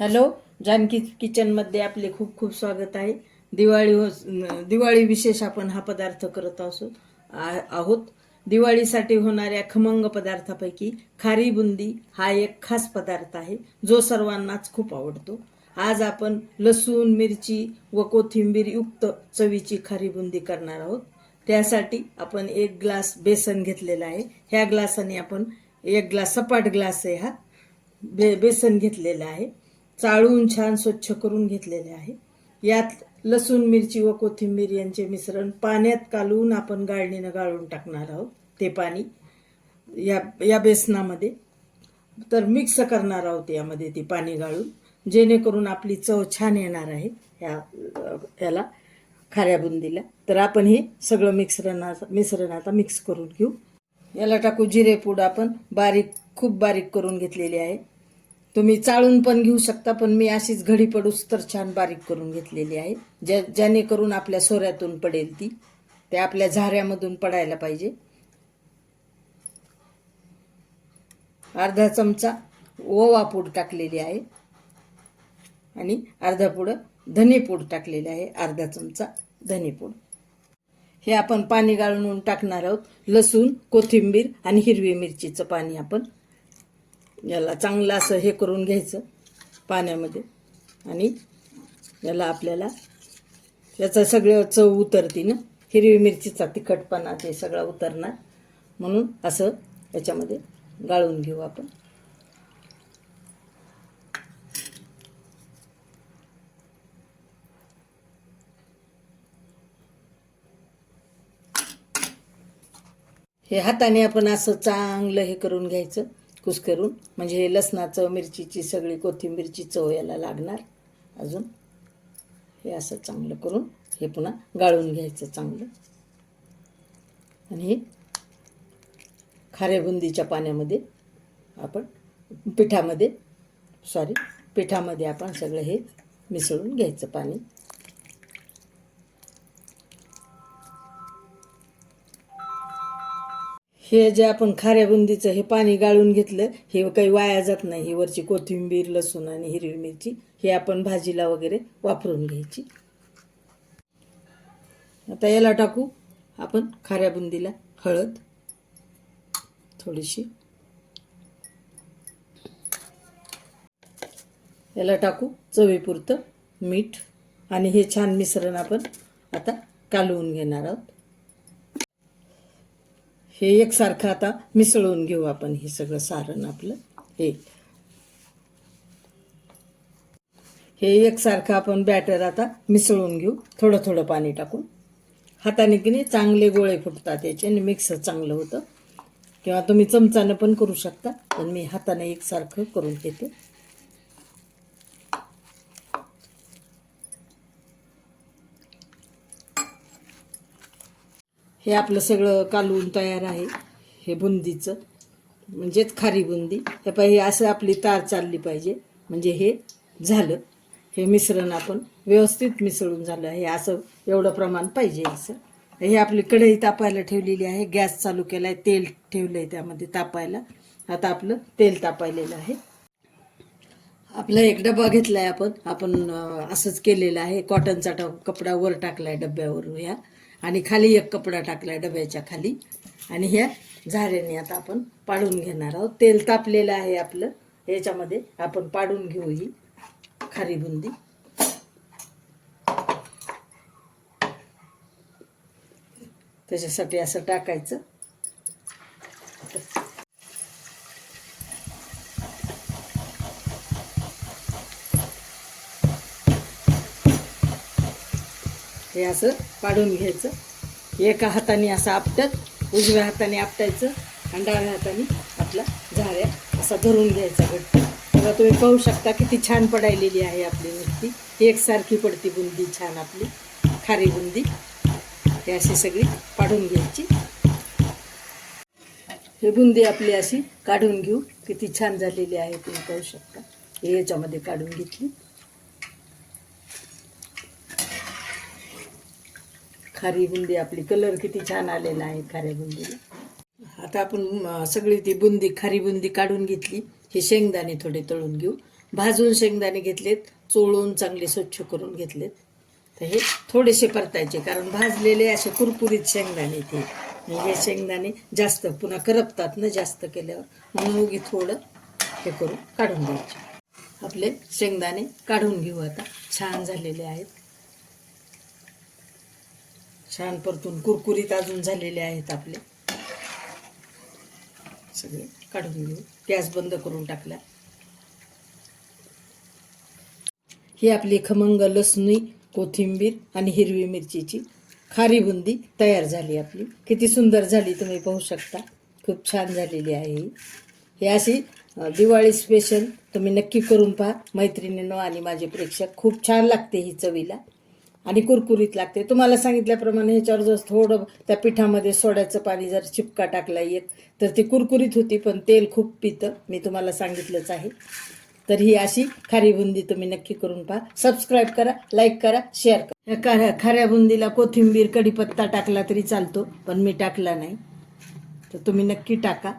Hello Janaki किचनमध्ये आपले खूप खूप स्वागत आहे. दिवाळी हो- दिवाळी विशेष आपण हा पदार्थ करत असो आ- आहोत. दिवाळीसाठी होणाऱ्या खमंग पदार्थापैकी खारी बुंदी हा एक खास पदार्थ आहे जो सर्वांनाच खूप आवडतो. आज आपण लसूण मिरची व कोथिंबीर युक्त चवीची खारी बुंदी करणार आहोत. त्यासाठी आपण एक ग्लास बेसन घेतलेला आहे. ह्या ग्लासाने आपण एक ग्लास सपाट ग्लास आहे हा. बे बेसन घेतलेलं आहे. चाळून छान स्वच्छ करून घेतलेले आहे. यात लसूण मिरची व कोथिंबीर यांचे मिश्रण पाण्यात कालवून आपण गाळणीनं गाळून टाकणार आहोत. ते पाणी या या बेसनामध्ये. तर मिक्स करणार आहोत यामध्ये ते पाणी गाळून जेणेकरून आपली चव छान येणार आहे ह्या याला खाऱ्या बुंदीला. तर आपण हे सगळं मिश्रणा मिश्रण आता मिक्स करून घेऊ. याला टाकू जिरेपूड आपण बारीक खूप बारीक करून घेतलेली आहे. तुम्ही चाळून पण घेऊ शकता पण मी अशीच घडी पडूस तर छान बारीक करून घेतलेली आहे. ज्या जेणेकरून आपल्या सोऱ्यातून पडेल ती ते आपल्या झाऱ्यामधून पडायला पाहिजे. अर्धा चमचा ओवा पूड टाकलेली आहे. आणि अर्धा पूड धनेपूड टाकलेली आहे. अर्धा चमचा धनेपूड हे आपण पाणी गाळून टाकणार आहोत. लसूण कोथिंबीर आणि हिरवी मिरचीचं पाणी आपण याला चांगलं असं हे करून घ्यायचं पाण्यामध्ये. आणि याला आपल्याला याचा सगळं चव उतरती ना. हिरवी मिरचीचा तिखटपणा ते सगळं उतरणार. म्हणून असं याच्यामध्ये गाळून घेऊ आपण. हे हाताने आपण असं चांगलं हे करून घ्यायचं. कुस्करून म्हणजे हे लसणाचं मिरचीची सगळी कोथिंबीरची चव याला लागणार अजून. हे असं चांगलं करून हे पुन्हा गाळून घ्यायचं चांगलं. आणि हे खाऱ्या बुंदीच्या पाण्यामध्ये आपण पिठामध्ये सॉरी पिठामध्ये आपण सगळं हे मिसळून घ्यायचं पाणी. हे जे आपण खाऱ्या बुंदीचं हे पाणी गाळून घेतलं हे काही वाया जात नाही. ही वरची कोथिंबीर लसूण आणि हिरवी मिरची हे आपण भाजीला वगैरे वापरून घ्यायची. आता याला टाकू आपण खाऱ्या बुंदीला हळद थोडीशी. याला टाकू चवीपुरतं मीठ आणि हे छान मिश्रण आपण आता कालवून घेणार आहोत. हे एकसारखं आता मिसळून घेऊ आपण हे सगळं सारण आपलं. हे. हे एकसारखं आपण बॅटर आता मिसळून घेऊ. थोडं थोडं पाणी टाकून. हाताने की नाही चांगले गोळे फुटतात याचे आणि मिक्सर चांगलं होतं. किंवा तुम्ही चमचानं पण करू शकता पण मी हाताने एकसारखं करून घेते. हे आपलं सगळं कालवून तयार आहे हे बुंदीचं. म्हणजेच खारी बुंदी. हे पाहिजे असं आपली तार चालली पाहिजे. म्हणजे हे झालं. हे मिश्रण आपण व्यवस्थित मिसळून झालं हे असं एवढं प्रमाण पाहिजे असं. हे आपली कढई तापायला ठेवलेली आहे. गॅस चालू केला आहे तेल ठेवलं आहे त्यामध्ये तापायला. आता आपलं तेल तापायलेलं आहे. आपला एक डबा घेतला आहे आपण आपण असंच केलेलं आहे. कॉटनचा ट कपडा वर टाकला आहे डब्यावर ह्या आणि खाली एक कपडा टाकला डब्याच्या खाली. आणि ह्या झाऱ्याने आता आपण पाडून घेणार आहोत. तेल तापलेलं आहे आपलं. याच्यामध्ये आपण पाडून घेऊ ही खारी बुंदी. त्याच्यासाठी असं टाकायचं. हे असं पाडून घ्यायचं. एका हाताने असं आपटत उजव्या हाताने आपटायचं आणि डाव्या हाताने आपला झाऱ्या असा धरून घ्यायचा घट्ट तेव्हा तुम्ही पाहू शकता किती छान पडायलेली आहे आपली नुसती एकसारखी पडती बुंदी छान आपली खारी बुंदी. हे अशी सगळी पाडून घ्यायची. हे बुंदी आपली अशी काढून घेऊ. किती छान झालेली आहे तुम्ही पाहू शकता. हे याच्यामध्ये काढून घेतली. खारी बुंदी आपली कलर किती छान आलेला आहे खाऱ्या बुंदीला आता आपण सगळी ती बुंदी खारी बुंदी काढून घेतली. हे शेंगदाणे थोडे तळून घेऊ. भाजून शेंगदाणे घेतलेत चोळून चांगले स्वच्छ करून घेतलेत. तर हे थोडेसे परतायचे कारण भाजलेले असे कुरकुरीत शेंगदाणे ते. हे शेंगदाणे जास्त पुन्हा करपतात ना जास्त केल्यावर. म्हणून उगी थोडं हे करून काढून घ्यायचे. आपले शेंगदाणे काढून घेऊ आता. छान झालेले आहेत. छान परतून कुरकुरीत अजून झालेले आहेत आपले. सगळे काढून घेऊ. गॅस बंद करून टाकला. ही आपली खमंग लसणी कोथिंबीर आणि हिरवी मिरचीची खारी बुंदी तयार झाली आपली. किती सुंदर झाली तुम्ही पाहू शकता. खूप छान झालेली आहे ही. ही अशी दिवाळी स्पेशल तुम्ही नक्की करून पहा. मैत्रिणींनो आणि माझे प्रेक्षक खूप छान लागते ही चवीला. आणि कुरकुरीत लागते. तुम्हाला सांगितल्याप्रमाणे ह्याच्यावर जर थोडं त्या पिठामध्ये सोड्याचं पाणी जर चिपका टाकला येत तर ती कुरकुरीत होती पण तेल खूप पितं मी तुम्हाला सांगितलंच आहे. तर ही अशी खारी बुंदी तुम्ही नक्की करून पहा. सबस्क्राईब करा लाईक करा शेअर करा. या खाऱ्या बुंदीला कोथिंबीर कढीपत्ता टाकला तरी चालतो पण मी टाकला नाही. तर तुम्ही नक्की टाका.